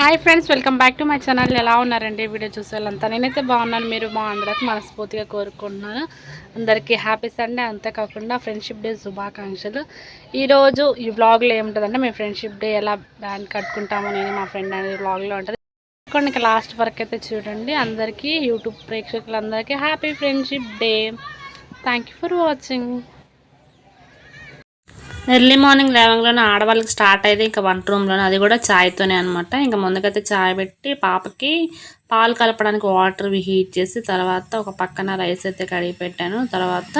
Hi friends welcome back to my channel ఎలా ఉన్నారండి video చూసేవాళ్ళంతా నేనైతే బాగున్నాను. మీరు మా అందరికి మనస్ఫూర్తిగా కోరుకుంటున్నాను. అందరికీ హ్యాపీ సండే అంతేకాకుండా ఫ్రెండ్షిప్ డే శుభాకాంక్షలు. ఈరోజు ఈ వ్లాగ్లో ఏముంటుందంటే మేము ఫ్రెండ్షిప్ డే ఎలా బ్యాండ్ కట్టుకుంటామో నేను మా ఫ్రెండ్ అనేది వ్లాగ్లో ఉంటుంది. కొన్ని లాస్ట్ వరకు అయితే చూడండి. అందరికీ యూట్యూబ్ ప్రేక్షకులందరికీ happy friendship day thank for watching early morning లేవంగానే ఆడవాళ్ళకి స్టార్ట్ అయితే ఇంకా వంట రూమ్లోనే అది కూడా ఛాయ్తోనే అనమాట ఇంకా ముందుకైతే ఛాయ్ పెట్టి పాపకి పాలు కలపడానికి వాటర్ హీట్ చేసి తర్వాత ఒక పక్కన రైస్ అయితే కడిగి పెట్టాను. తర్వాత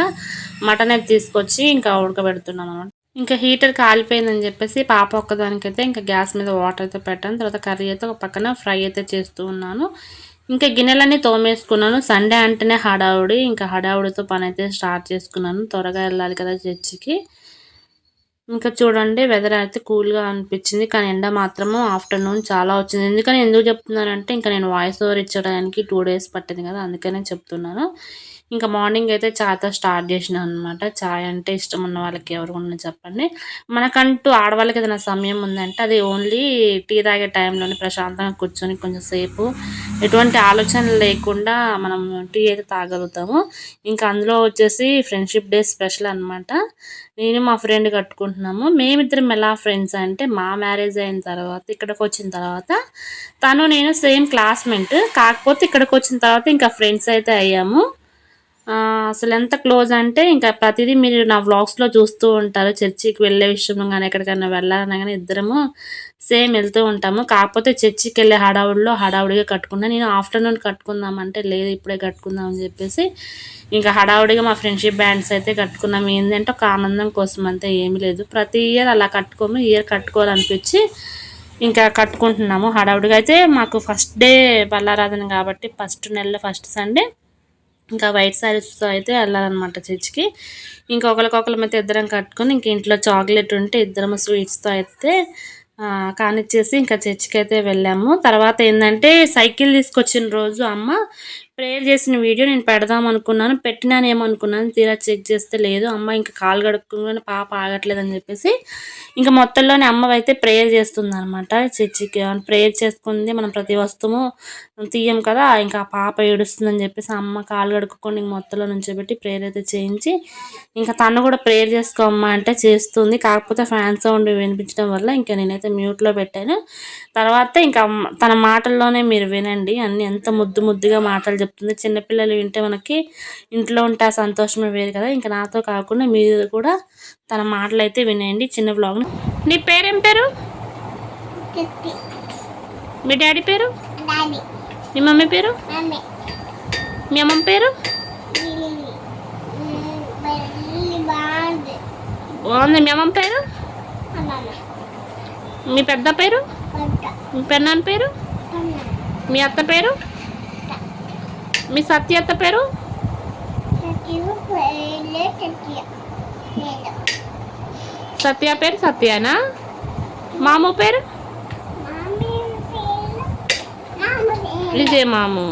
మటన్ అయితే తీసుకొచ్చి ఇంకా ఉడకబెడుతున్నాను అనమాట ఇంకా హీటర్ కాలిపోయిందని చెప్పేసి పాప ఒక్కదానికైతే ఇంకా గ్యాస్ మీద వాటర్ అయితే పెట్టాను. తర్వాత కర్రీ అయితే ఒక పక్కన ఫ్రై అయితే చేస్తూ ఉన్నాను. ఇంకా గిన్నెలన్నీ తోమేసుకున్నాను. సండే అంటేనే హడావుడి. ఇంకా హడావుడితో పని అయితే స్టార్ట్ చేసుకున్నాను. త్వరగా వెళ్ళాలి కదా చర్చికి. ఇంకా చూడండి వెదర్ అయితే కూల్గా అనిపించింది. కానీ ఎండ మాత్రము ఆఫ్టర్నూన్ చాలా వచ్చింది. ఎందుకని ఎందుకు చెప్తున్నానంటే ఇంకా నేను వాయిస్ ఓవర్ ఇచ్చడానికి టూ డేస్ పట్టింది కదా అందుకనే చెప్తున్నాను. ఇంకా మార్నింగ్ అయితే చాయ్తో స్టార్ట్ చేసిన అనమాట చాయ్ అంటే ఇష్టం ఉన్న వాళ్ళకి ఎవరు ఉన్న చెప్పండి. మనకంటూ ఆడవాళ్ళకి ఏదైనా సమయం ఉందంటే అది ఓన్లీ టీ తాగే టైంలోనే ప్రశాంతంగా కూర్చొని కొంచెం సేపు ఎటువంటి ఆలోచన లేకుండా మనం టీ అయితే తాగలుగుతాము. ఇంకా అందులో వచ్చేసి ఫ్రెండ్షిప్ డే స్పెషల్ అనమాట నేను మా ఫ్రెండ్ కట్టుకుంటున్నాము. మేమిద్దరం ఎలా ఫ్రెండ్స్ అంటే మా మ్యారేజ్ అయిన తర్వాత ఇక్కడికి వచ్చిన తర్వాత తను నేను సేమ్ క్లాస్మేట్. కాకపోతే ఇక్కడికి వచ్చిన తర్వాత ఇంకా ఫ్రెండ్స్ అయితే అయ్యాము. అసలు ఎంత క్లోజ్ అంటే ఇంకా ప్రతిదీ మీరు నా వ్లాగ్స్లో చూస్తూ ఉంటారు. చర్చికి వెళ్ళే విషయంలో కానీ ఎక్కడికైనా వెళ్ళాలన్నా కానీ ఇద్దరము సేమ్ వెళ్తూ ఉంటాము. కాకపోతే చర్చికి వెళ్ళే హడావుడిలో హడావుడిగా కట్టుకున్నా నేను ఆఫ్టర్నూన్ కట్టుకుందామంటే లేదు ఇప్పుడే కట్టుకుందాం అని చెప్పేసి ఇంకా హడావుడిగా మా ఫ్రెండ్షిప్ బ్యాండ్స్ అయితే కట్టుకున్నాం. ఏంటంటే ఒక ఆనందం కోసం అంతే ఏమీ లేదు. ప్రతి ఇయర్ అలా కట్టుకోము. ఇయర్ కట్టుకోవాలనిపించి ఇంకా కట్టుకుంటున్నాము హడావుడిగా. అయితే మాకు ఫస్ట్ డే బల్లారాధన కాబట్టి ఫస్ట్ నెలలో ఫస్ట్ సండే ఇంకా వైట్ శారీస్తో అయితే వెళ్ళాలన్నమాట చర్చికి. ఇంకా ఒకరికొకరి మధ్య ఇద్దరం కట్టుకొని ఇంక ఇంట్లో చాక్లెట్ ఉంటే ఇద్దరం స్వీట్స్తో అయితే కానిచ్చేసి ఇంకా చర్చికి అయితే వెళ్ళాము. తర్వాత ఏంటంటే సైకిల్ తీసుకొచ్చిన రోజు అమ్మ ప్రేయర్ చేసిన వీడియో నేను పెడదాం అనుకున్నాను. పెట్టినాను ఏమనుకున్నాను తీరా చెక్ చేస్తే లేదు. అమ్మ ఇంకా కాలు గడుక్కుని పాప ఆగట్లేదు అని చెప్పేసి ఇంకా మొత్తంలోనే అమ్మ అయితే ప్రేయర్ చేస్తుంది అనమాట చర్చికి ప్రేయర్ చేసుకుంది మనం ప్రతి వస్తువు తీయం కదా ఇంకా పాప ఏడుస్తుందని చెప్పేసి అమ్మ కాలు గడుక్కొని ఇంక మొత్తంలో నుంచి పెట్టి ప్రేయర్ అయితే చేయించి ఇంకా తను కూడా ప్రేయర్ చేసుకోమ్మా అంటే చేస్తుంది. కాకపోతే ఫ్యాన్ సౌండ్ వినిపించడం వల్ల ఇంకా నేనైతే మ్యూట్లో పెట్టాను. తర్వాత ఇంకా తన మాటల్లోనే మీరు వినండి. అన్ని ఎంత ముద్దు ముద్దుగా మాటలు చెప్తుంది. చిన్నపిల్లలు వింటే మనకి ఇంట్లో ఉంటే ఆ సంతోషమే వేరు కదా. ఇంకా నాతో కాకుండా మీరు కూడా తన మాటలు అయితే వినేయండి చిన్న బ్లాగ్ నీ. పేరేం పేరు? మీ డాడీ పేరు? మీ మమ్మీ పేరు? మీ అమ్మ పేరు? బాగుంది. మీ అమ్మ పేరు? మీ పెద్ద పేరు? మీ పెన్నాన్న పేరు? మీ అత్త పేరు? మీ సత్య అత్త పేరు? సత్య. పేరు సత్యనా? మాము పేరు? విజయ మాము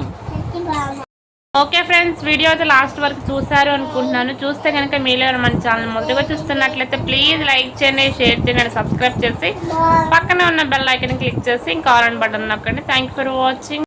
ఓకే ఫ్రెండ్స్ వీడియో అయితే లాస్ట్ వరకు చూసారు అనుకుంటున్నాను. చూస్తే కనుక మీలో మన ఛానల్ ముందుగా చూస్తున్నట్లయితే ప్లీజ్ లైక్ చేయండి షేర్ చేయండి సబ్స్క్రైబ్ చేసి పక్కనే ఉన్న బెల్ ఐకన్ క్లిక్ చేసి ఇంకా ఆన్ బటన్ నొక్కండి. Thank for watching